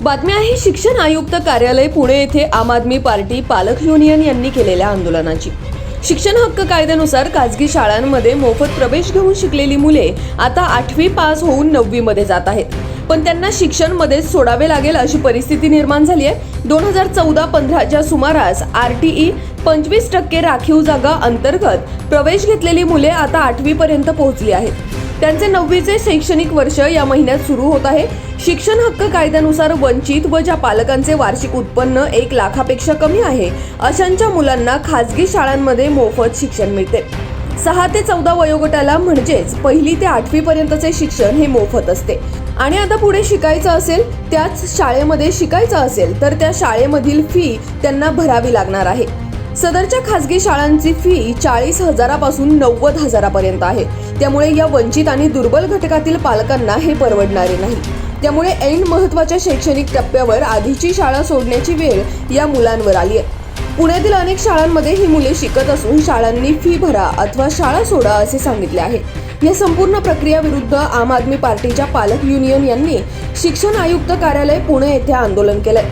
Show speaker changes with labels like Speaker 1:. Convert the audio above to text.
Speaker 1: बातमी आहे शिक्षण आयुक्त कार्यालय पुणे येथे आम आदमी पार्टी पालक युनियन यांनी केलेल्या आंदोलनाची. शिक्षण हक्क कायद्यानुसार खाजगी शाळांमध्ये मोफत प्रवेश घेऊन शिकलेली मुले आता आठवी पास होऊन नववी मध्ये जात आहेत. पण त्यांना शिक्षण मध्येच सोडावे लागेल अशी परिस्थिती निर्माण झाली आहे. दोन हजार चौदा पंधराच्या सुमारास आर टी ई पंचवीस टक्के राखीव जागा अंतर्गत प्रवेश घेतलेली मुले आता आठवी पर्यंत पोहोचली आहेत. त्यांचे नववीचे शैक्षणिक वर्ष या महिन्यात सुरू होत आहे. शिक्षण हक्क कायद्यानुसार वंचित व ज्या पालकांचे वार्षिक उत्पन्न एक लाखापेक्षा कमी आहे अशांच्या मुलांना खाजगी शाळांमध्ये मोफत शिक्षण मिळते. सहा ते चौदा वयोगटाला म्हणजेच पहिली ते आठवी पर्यंतचे शिक्षण हे मोफत असते. आणि आता पुढे शिकायचं असेल त्याच शाळेमध्ये शिकायचं असेल तर त्या शाळेमधील फी त्यांना भरावी लागणार आहे. सदरच्या खासगी शाळांची फी चाळीस हजारापासून नव्वद हजारापर्यंत आहे. त्यामुळे या वंचित आणि दुर्बल घटकातील पालकांना हे परवडणारे नाही. त्यामुळे ऐन महत्त्वाच्या शैक्षणिक टप्प्यावर आधीची शाळा सोडण्याची वेळ या मुलांवर आली आहे. पुण्यातील अनेक शाळांमध्ये ही मुले शिकत असून शाळांनी फी भरा अथवा शाळा सोडा असे सांगितले आहे. या संपूर्ण प्रक्रिया विरुद्ध आम आदमी पार्टीच्या पालक युनियन यांनी शिक्षण आयुक्त कार्यालय पुणे येथे आंदोलन केलंय.